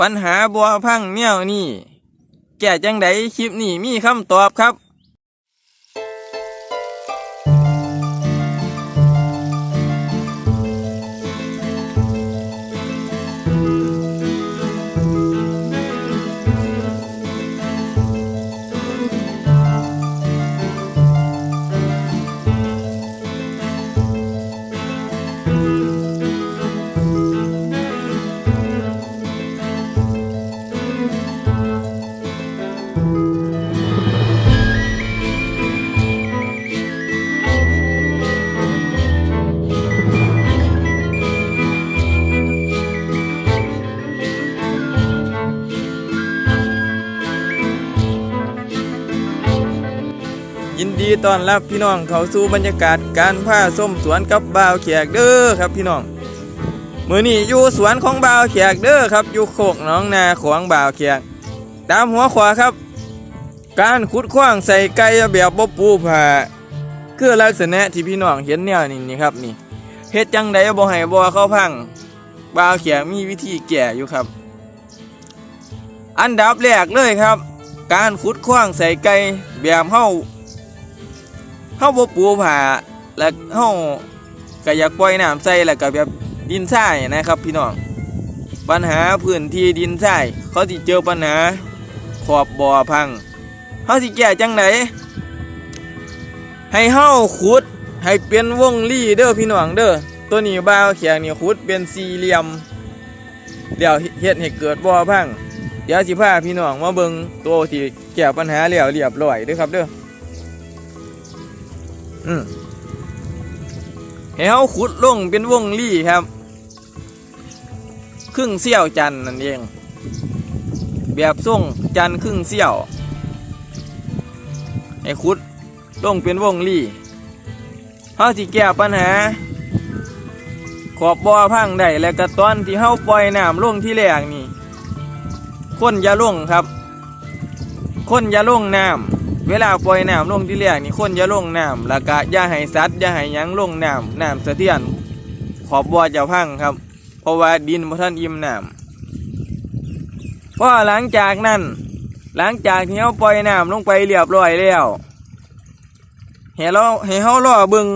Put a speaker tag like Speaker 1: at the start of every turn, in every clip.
Speaker 1: ปัญหาบัวพังแนวนี่ แก้จังไดคลิปนี้มีคำตอบครับ ต้อนรับพี่น้องเข้าสู่บรรยากาศการพาส้มสวนกับบ่าวแขกเด้อครับพี่น้องมือนี้อยู่สวนของบ่าวแขกเด้อครับอยู่โคกหน้องนาของบ่าวแขกตามหัวขวาครับ การขุดขว้างใส่ไก่แบบบ่ปูผ่าคือลักษณะที่พี่น้องเห็นแนวนี้นี่ครับนี่เฮ็ดจังไดบ่ให้บ่เข้าพังบ่าวแขกมีวิธีแก้อยู่ครับ อันดับแรกเลยครับ การขุดขว้างใส่ไก่แบบเฮา เฮาบ่ปูผ่าแล้วเฮาก็อยากปล่อยน้ำใส่แล้วก็แบบดินทรายนะครับพี่น้องปัญหาพื้นที่ดินทรายเขาสิเจอปัญหาขอบบ่อพังเฮาสิแก้จังไดให้เฮาขุดให้เป็นวงรีเด้อพี่น้องเด้อตัวนี้บ่าวแขกนี่ขุดเป็นสี่เหลี่ยมเดี๋ยวเฮ็ดให้เกิดบ่อพังเดี๋ยวสิพาพี่น้องมาเบิ่งตัวที่แก้ปัญหาแล้วเรียบร้อยเด้อครับเด้อ ให้เขาขุดลงเป็นวงลี่ครับ ครึ่งเสี้ยวจันนั่นเอง แบบส่งจันครึ่งเสี้ยวให้ขุดลงเป็นวงลี่เขาสิแก้ปัญหา ขอบบ่อพังได้แล้วก็ตอนที่เขาปล่อยน้ำลงที่แรกนี่ คนอย่าลงครับ คนอย่าลงน้ำ เวลาปล่อยน้ำลงที่แรกนี่คนอย่าลงน้ำแล้วก็อย่าให้สัตว์อย่าให้หยังลงน้ำน้ำสะเทือนขอบบ่อจะพังครับ เพราะว่าดินบ่ท่านอิ่มน้ำเพราะหลังจากนั้น หลังจากที่เขาปล่อยน้ำลงไปเรียบร้อยแล้วให้เราให้เขารอเบิง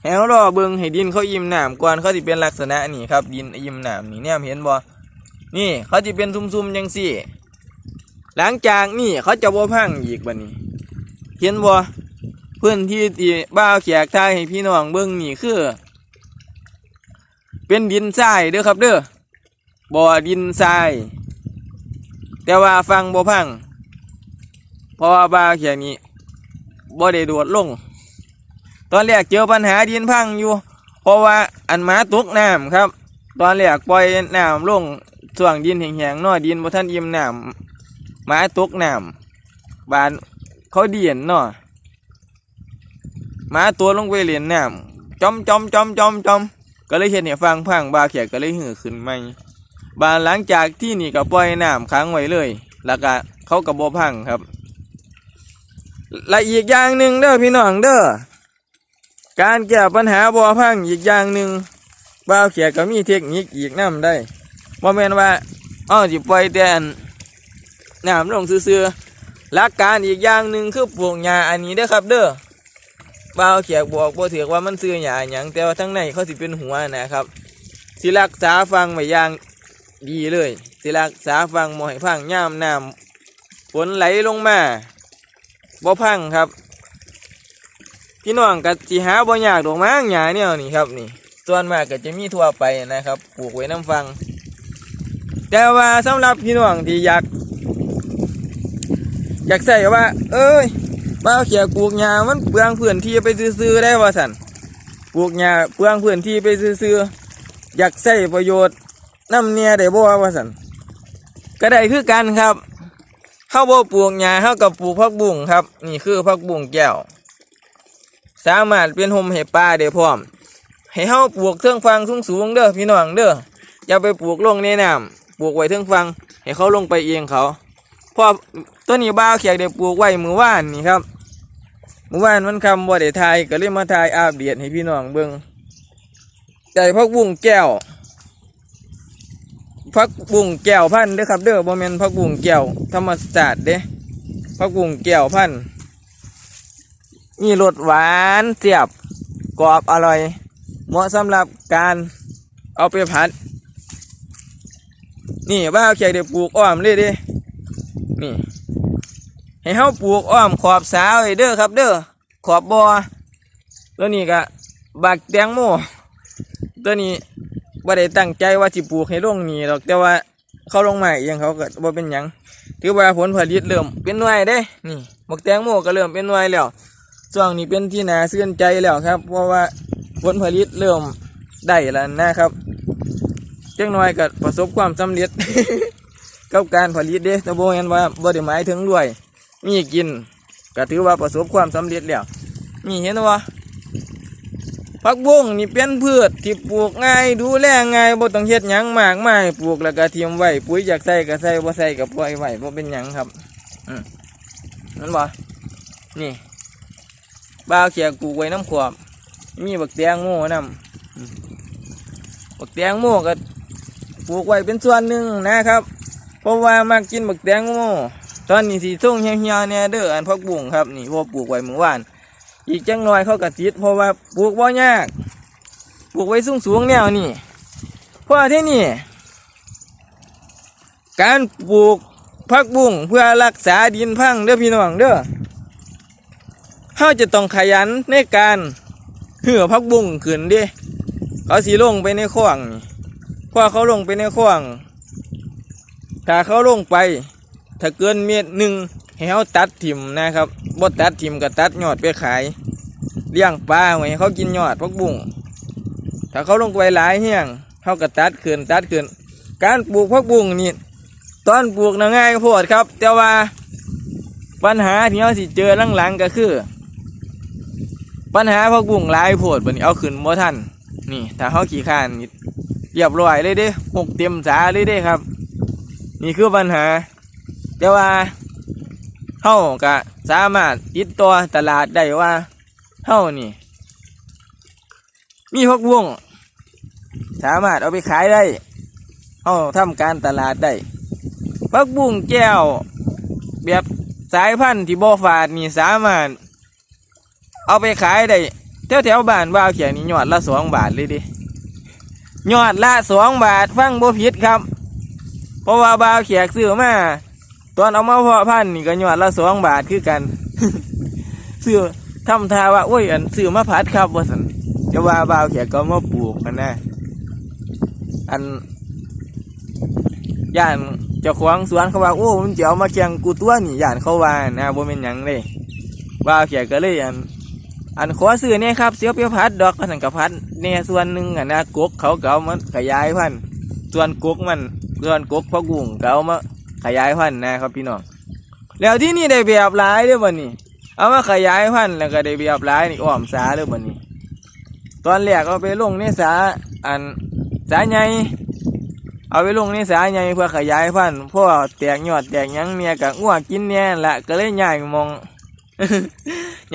Speaker 1: ให้เขารอเบิงให้ดินเขาอิ่มน้ำก่อนเขาจะเป็นลักษณะนี่ครับ ดินอิ่มน้ำนี่เนี่ยเห็นบ่นี่เขาจะเป็นซุ่มๆจังสี่ หลังจากนี่เขาจะบ่พังอีกบัดนี้ เห็นบ่พื้นที่ที่บ้าแขกทายให้พี่น้องเบิ่งนี่คือ เป็นดินทรายเด้อครับเด้อบ่อดินทราย แต่ว่าฟังบ่พังเพราะว่าบ้าแขกนี้บ่ได้โดดลง ตอนแรกเจอปัญหาดินพังอยู่ เพราะว่าอันหมาตกน้ำครับ ตอนแรกปล่อยน้ำลงส่วงดินแห้งๆน้อดินบ่ทันอิ่มน้ำ มาตกน้ำบานเขาเดียนเนาะมาตัวลงไปเล่นน้ำจอมจอมจอมจอมจอมก็เลยเห็นเนี่ยฟังพังบาเขียก็เลยหือขึ้นไม่บานหลังจากที่นี่ก็ปล่อยน้ำค้างไว้เลย แล้วก็เขากับโบพังครับและอีกอย่างหนึ่งเด้อพี่น้องเด้อการแก้ปัญหาบ่อพังอีกอย่างหนึ่งบ่าวเขียก็มีเทคนิคอีกน้ำได้บ่แม่นว่าอ้อสิปล่อยแต่ น้ำลงซื่อๆหลักการอีกอย่างหนึ่งคือปลูกหญ้าอันนี้เด้อครับ เด้อบ่าวเขียกบอกบ่ถือว่ามันซื้อหญ้าหยังแต่ว่าทั้งในเขาสิเป็นหัวนะครับสิรักษาฟังไว้อย่างดีเลยสิรักษาฟังบ่ให้พังย่ามน้ำฝนไหลลงมาบ่พังครับ พี่น้องก็สิหาบ่ยากดอกมั้งหญ้าเนี่ยนี่ครับนี่ส่วนมากก็จะมีทั่วไปนะครับ ปลูกไว้น้ำฟัง แต่ว่าสำหรับพี่น้องที่อยาก อยากใส่ว่า เอ้ยบ้าเขียปลูกหญ้ามันเปลืองพื้นที่ไปซื้อๆได้ว่าสันปลูกหญ้าเปลืองพื้นที่ไปซื้อๆอยากใส่ประโยชน์น้ำเนี่ยได้บ่ว่าสันก็ได้คือกันครับเฮาบ่ปลูกหญ้าเฮากับปลูกผักบุ้งครับ นี่คือผักบุ้งแก้ว สามารถเป็นหมให้ปลาได้พร้อม ให้เฮาปลูกเทิงฟังสูงๆเด้อพี่น้องเด้ออย่าไปปลูกลงในน้ำปลูกไว้เทิงฟัง ให้เขาลงไปเองเขา พราะต้นนี้บ้าวเขียกได้ปลูกไว้มือว่านนี่ครับมือว่านมันคำว่าได้ทายก็เลยมาทายอาบเดียดให้พี่น้องเบิ่งไก่พักบุ้งแก้วพักบุ้งแก้วพันเด้อครับเด้อบ่แม่นพักบุ้งแก้วธรรมศาสตร์เด้พักบุ้งแก้วพันธุ์มีรสหวานเสียบกรอบอร่อย เหมาะสำหรับการเอาไปผัด นี่ว่าเอาแขกเดี๋ยวปลูกอ้อมเลยด้ นี่ ให้เฮาปลูกอ้อมขอบสาวเด้อครับ เด้อขอบบอแล้วนี่ก็บักแตงโมตัวนี้บ่ได้ตั้งใจว่าสิปลูกให้ลงนี่หรอกแต่ว่าเขาลงใหมาเองเขาก็บ่เป็นหยังถือว่าผลผลิตเริ่มเป็นหน่วยเด้ นี่บักแตงโมก็เริ่มเป็นหน่วยแล้วช่วงนี้เป็นที่น่าซื่อนใจแล้วครับ เพราะว่าผลผลิตเริ่มได้แล้วนะครับ จังน้อยก็ประสบความสำเร็จ กับการผลิตเด้แต่บ่แม่นว่าบ่ได้หมายถึงด้วย มีกินก็ถือว่าประสบความสำเร็จแล้วนี่เห็นว่าผักบุ้งนี่เป็นพืชที่ปลูกง่ายดูแลง่ายบ่ต้องเฮ็ดหยังมากมายปลูกแล้วก็เทียมไว้ปุ๋ยอยากใส่ก็ใส่บ่ใส่ก็ปล่อยไว้บ่เป็นหยังครับอืมนั่นบ่นี่บ่าเขียปลูกไว้น้ำขวบมีบักแตงโมนำอืมบักแตงโมก็ปลูกไว้เป็นส่วนหนึ่งนะครับ เพราะว่ามักกินบักแตงโมตอนนี้สีส้มเหี่ยวๆเนี่ยเด้ออันพักบุ้งครับนี่พอปลูกไว้เมื่อวาน อีกจังหน่อยเขากระติดเพราะว่าปลูกบ่ยากปลูกไว้สูงๆแนวนี่เพราะว่าที่นี่ การปลูกพักบุ้งเพื่อรักษาดินพังเด้อพี่น้องเด้อเขาจะต้องขยันในการเหือพักบุ้งขึ้นเดิเขาสีลงไปในข้องนี่พอเขาลงไปในข้อง ถ้าเขาลงไป ถ้าเกินเมตรหนึ่งให้เขาตัดถิ่มนะครับบ่ตัดถิ่มก็ตัดยอดไปขาย เลี้ยงปลาไว้เขากินยอดพักบุ้งถ้าเขาลงไปหลายเฮียงเขาก็ตัดขึ้นตัดขึ้น การปลูกพักบุ้งนี่ตอนปลูกน่ะง่ายโพดครับ แต่ว่าปัญหาที่เขาสิเจอหลังๆก็คือ ปัญหาพักบุ้งหลายโพดบัดนี้เอาขึ้นบ่ทันนี่ ถ้าเขาขี่ข้านนี่เรียบร้อยเลยเด้หกเต็มสาเลยเด้ครับ นี่คือปัญหา แต่ว่าเฮาก็สามารถติดต่อตลาดได้ว่าเฮานี่ มีพักวง สามารถเอาไปขายได้เฮาทำการตลาดได้พักบุ้งแก้ว แบบสายพันธุ์ที่บ่ฝาดนี่สามารถ เอาไปขายได้แถวแถวบ้านว่าวเขียนี่ยอดละสองบาทเลยดิยอดละสองบาทฟังบ่ผิดครับ เพราะว่าบาวแขกซื้อมาตอนเอามาเพาะพันธุ์นี่ก็ยอดละสองบาทคือกันซื้อทำทาว่าโอ้ยอันซื้อมาพัดครับว่าสันจะว่าบาวแขกก็มาปลูกกันนะอันย่านเจ้าของสวนเขาว่าโอ้มันจะเอามาแข่งกูตัวนี่ย่านเขาว่านะบ่เป็นหยังเลยบาวแขกก็เลยอัน อันขอซื้อเนี่ยครับเสียวเปียวพัดดอกก็สังกับพัดเนี่ยส่วนหนึ่งอะนะกกเขาเก็เอามาขยายพันส่วนกกมัน เพื่อนกกพ่อกุ้งก็เอามาขยายพันธุ์นะครับพี่น้อง แล้วที่นี่ได้แบบหลายเด้วยวันนี้ เอามาขยายพันธุ์แล้วก็ได้แบบหลายนี่อ้อมสาเลยวันนี้ ตอนแรกเอาไปลงในสาอันสาใหญ่เอาไปลงในสาใหญ่เพื่อขยายพันธุ์เพราะว่าแตกยอดแตกยังเนี่ยกับงัวกินเนี่ยแหละก็เลยย้ายหมอง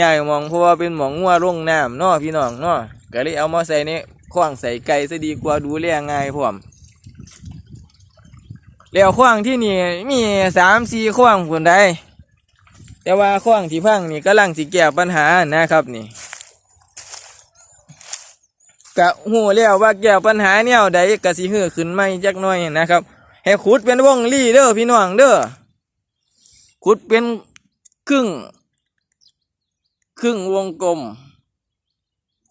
Speaker 1: ย้ายหมองเพราะว่าเป็นหมองงัวลงน้ำเนาะพี่น้องเนาะก็เลยเอามาใส่ในขว้างใส่ไก่ซะดีกว่าดูแลง่ายพร้อม แล้วขว้างที่นี่มีสามสี่ขว้างคนใดแต่ว่าขว้างที่พังนี่กำลังสิแก้ปัญหานะครับนี่กะหูแล้วว่าแก้ปัญหาแนวใดกะสิฮือขึ้นไม่จักหน่อยนะครับให้ขุดเป็นวงลี่เด้อพี่น้องเด้อขุดเป็นครึ่ง ครึ่งวงกลม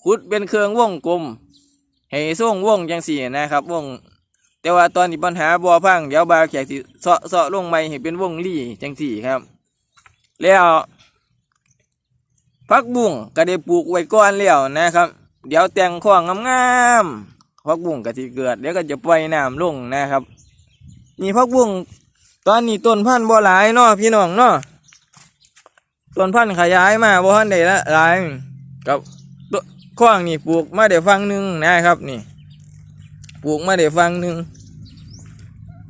Speaker 1: ขุดเป็นเครื่องวงกลมให้ส่งวงจังสี่นะครับวง แต่ว่าตอนนี้ปัญหาบัวพังเดี๋ยวบาแขกสิเสาะเสาะลงไปให้เป็นวงลี่จังสี่ครับ แล้วพักบุ้งก็ได้ปลูกไว้ก่อนแล้วนะครับ เดี๋ยวแต่งข้องงามๆพักบุ้งก็สิเกิดเดี๋ยวก็จะปล่อยน้ำลงนะครับ นี่พักบุ้งตอนนี้ต้นพันธุ์บ่หลายเนาะพี่น้องเนาะต้นพันธุ์ขยายมาบ่ทันได้ละหลายกับข้องนี่ปลูกมาได้ฟังหนึ่งนะครับนี่ ปลูกมาได้ฟังหนึ่ง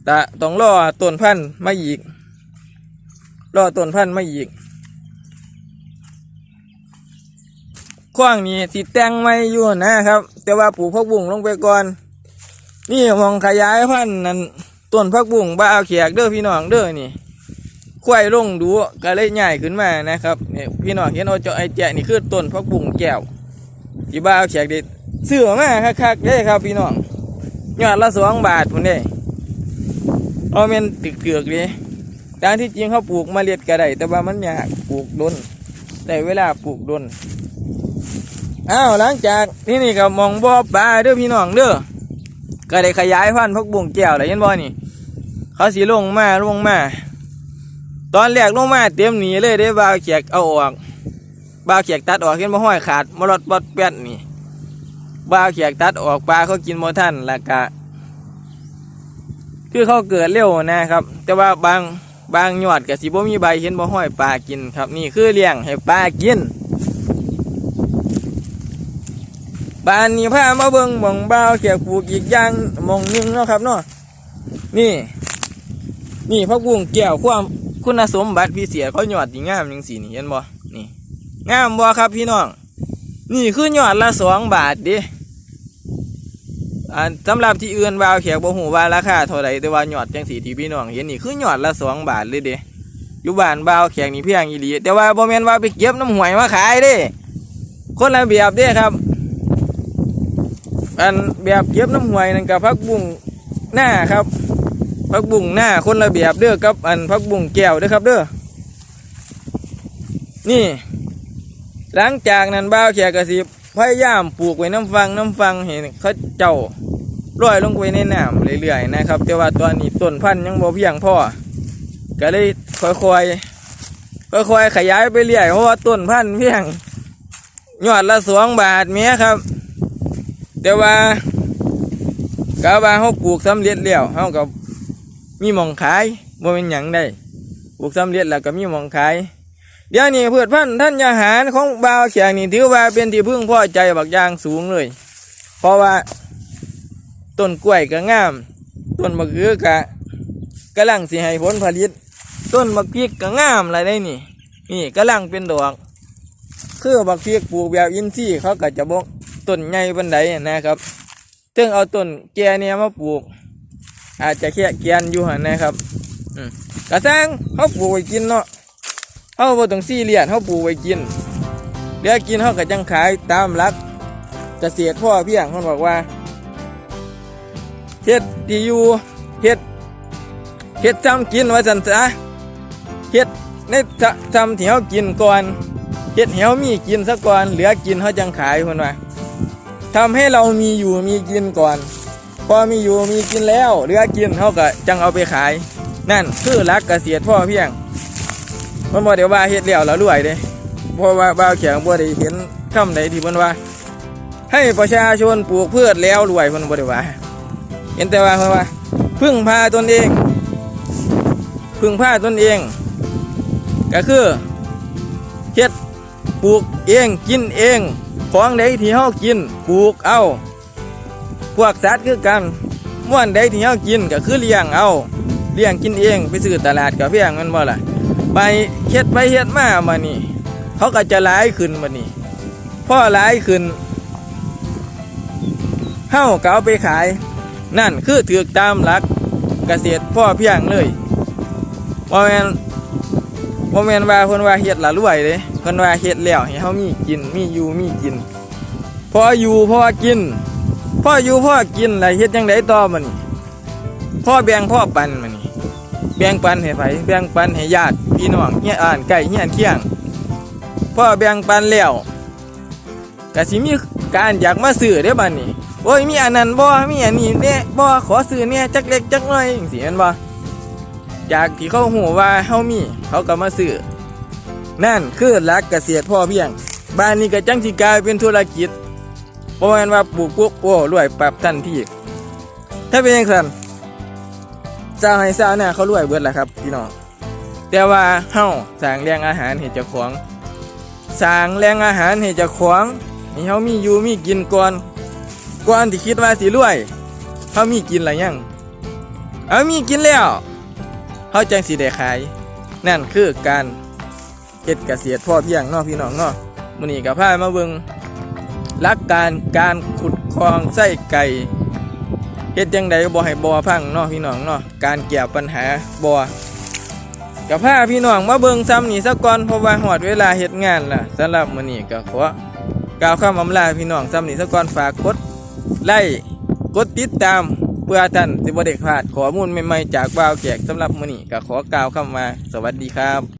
Speaker 1: แต่ต้องรอต้นพันธุ์มาอีกรอต้นพันธุ์มาอีกขว้างนี้สิแต่งไม่อยู่นะครับ แต่ว่าปลูกพักบุ้งลงไปก่อน นี่มองขยายพันธุ์นั่นต้นพักบุ้งบ้าเอาเขียกเด้อพี่น้องเด้อนี่ควายลงดูก็เลยใหญ่ขึ้นมานะครับเนี่ยพี่น้องเห็นเอาเจาะไอแจนี่คือต้นพักบุ้งแก้วที่บ้าเอาเขียกเด็ดเสือมาคักๆเด้ครับพี่น้อง ยอดละสองบาทพุ่นเด้เอาเมนตึกเกือกเลยตามที่จริงเขาปลูกมาเล็ดก็ไดแต่ว่ามันยากปลูกดนแต่เวลาปลูกดนอ้าวหลังจากที่นี่ก็มองบ่อปลาเด้อพี่น้องเด้อก็ได้ขยายพันธุ์พักบุ้งแก้วเลยเห็นบ่นี่ เขาสีลงมาลงมา ตอนแรกลงมาเต็มหนีเลยได้บาเขียกเอาออกบาเขียกตัดออกเห็นบ่ห้อยขาดมรดบดแปดนี่ บาเขียกตัดออกปลาเขากินบ่ทันล้วก็คือเขาเกิดเร็วนะครับ แต่ว่าบางบางยอดกับสีบ่มีใบเห็นบ่ห้อยปลากินครับ นี่คือเลี้ยงให้ปลากินบ้านนี้พามาเบิ่งมองบ้าเขียกปลูกอีกอย่างมองนึงเนาะครับเนาะนี่ นี่พักบุ้งแก้วความคุณสมบัติพิเศษเขาหยอดดีงามจังสีนี่เห็นบ่นี่งามบ่ครับพี่น้องนี่คือหยอดละสองบาทดิ อ่าสำหรับที่อื่นบ้าวเขียกบ่หูว่าราคาเท่าไหร่แต่ว่าหยอดจังสีที่พี่น้องเห็นนี่คือหยอดละสองบาทเลยเด้อยู่บ้านบ้าวเขียกนี่เพียงอีหลีแต่ว่าบ่แม่นว่าไปเก็บน้ำหวยมาขายเด้ คนละแบบเด้ครับ อันแบบเก็บน้ำหวยนั่นกับพักบุ้งหน้าครับพักบุ้งหน้าคนละแบบเด้อกับ อันพักบุ้งแก้วเด้อครับเด้อนี่ หลังจากนั้นบ้าวแขกกระสิบพยายามปลูกไว้น้ำฟังน้ำฟังเห็นเขาเจ้า ร้อยลงไปในน้ำเรื่อยๆนะครับ แต่ว่าตอนนี้ต้นพันธุ์ยังบ่เพียงพอก็เลยค่อยๆค่อยๆขยายไปเรื่อยเพราะว่าต้นพันธุ์เพียงยอดละสองบาทเมียครับแต่ว่ากาว่าเขาปลูกสำเร็จแล้วเขาก็มีมองขายบ่เป็นหยังได้ปลูกสำเร็จแล้วก็มีมองขายเดี๋ยวนี้พืชพันธุ์ท่านยาหารของบาวเขียงนี่ถือว่าเป็นที่พึ่งพอใจบักอย่างสูงเลย เพราะว่า ต้นกล้วยก็งาม ต้นมะเขือก็กำลังสิให้ผลผลิต ต้นมะพริกก็งามอะไรได้นี่ นี่กำลังเป็นดอก คือบักพริกปลูกแบบอินทรีย์เขาก็จะบกต้นใหญ่บันไดนะครับถึงเอาต้นแกเนี่ยมาปลูก อาจจะแค่เกียนอยู่หันนะครับกระซังเขาปลูกไว้กินเนาะเขาบ่ต้องซี่เรียสเขาปลูกไว้กินเดี๋ยวกินเขาก็จังขายตามหลักเกษตรพ่อเพียงเขาบอกว่า เฮ็ดดีอยู่เฮ็ดเฮ็ดจำกินไว้สันซะเฮ็ดในจำที่เขากินก่อนเฮ็ดให้เฮามีกินซะก่อนเหลือกินเฮาจังขายเพิ่นว่าทำให้เรามีอยู่มีกินก่อน พอมีอยู่มีกินแล้วเหลือกินเฮาก็จังเอาไปขาย นั่นคือหลักเกษตรพ่อเพียงมันบ่ได้ว่าเฮ็ดแล้วแล้วรวยเด้เพราะว่าบ่าวแข็งบ่ได้เห็นคำใดที่เพิ่นว่า ให้ประชาชนปลูกพืชแล้วรวยเพิ่นบ่ได้ว่า เห็นแต่ว่าเพิ่นว่าพึ่งพาตนเอง พึ่งพาตนเอง ก็คือเฮ็ดปลูกเองกินเอง ของใดที่เฮากินปลูกเอาพวกสัตว์คือกันม่วนใดที่เฮากินก็คือเลี้ยงเอาเลี้ยงกินเองไปซื้อตลาดก็เพียงมันบ่ล่ะไปเฮ็ดไปเฮ็ดมามานี่เขาก็จะหลายขึ้นมานี่พอหลายขึ้นเฮาก็เอาไปขาย นั่นคือถือตามหลักเกษตรพ่อเพียงเลยบ่แม่นบ่แม่นว่าเพิ่นว่าเฮ็ดละรวยเด้เพิ่นว่าเฮ็ดแล้วให้เฮามีกินมีอยู่มีกินพออยู่พอกินพออยู่พอกินแล้วเฮ็ดจังไดต่อมันพ่อแบ่งพ่อปันมันนี่แบ่งปันให้ไผแบ่งปันให้ญาติพี่น้องเฮียอ่านใกล้เฮียนเคียงพ่อแบ่งปันแล้วก็สิมีการอยากมาซื้อเด้บัดนี้ โอ้ยมีอันนั้นบ่มีอันนี้แน่บ่ขอซื้อเนี่ยจักเล็กจักน้อยจังซี่แม่นบ่จากที่เขาหูว่าเฮามีเขาก็มาซื้อนั่นคือหลักเกษตรพ่อเพียง บ้านนี้ก็จังสิกลายเป็นธุรกิจเพระมันว่าปลูกปุ๊บโอ้รวยปรับทันทีถ้าเป็นอย่างนั้นสร้างให้สร้างเนี่ยเขารวยเบิดแหละครับพี่น้องแต่ว่าเฮาสร้างแรงอาหารให้เจ้าของสร้างแรงอาหารให้เจ้าของให้เฮามีอยู่มีกินก่อน ก่อนที่คิดว่าสิรวยเฮามีกินหรือยังเอามีกินแล้วเขาจังสีได้ขาย นั่นคือการเฮ็ดเกษตรพ่อเพียงนาะพี่น้องเนาะมื้อนี้ก็พามาเบิงหลักการการขุดคลองไส้ไก่เฮ็ดจังใดบ่ให้บ่อพังเนาะพี่น้องเนาะการแก้ปัญหาบ่อกับพาพี่น้องมาเบิงซ้ำนี่ซะก่อนเพราะว่าฮอดเวลาเฮ็ดงานล่ะสำหรับมื้อนี้ก็ขอกล่าวคำอำลาพี่น้องซ้ำนี่ซะก่อนฝากกด ไลค์กดติดตามเพื่อท่านสิบ่ได้พลาดข้อมูลใหม่ๆจากบ่าวแขกสำหรับมื้อนี้ก็ขอกล่าวคำว่าสวัสดีครับ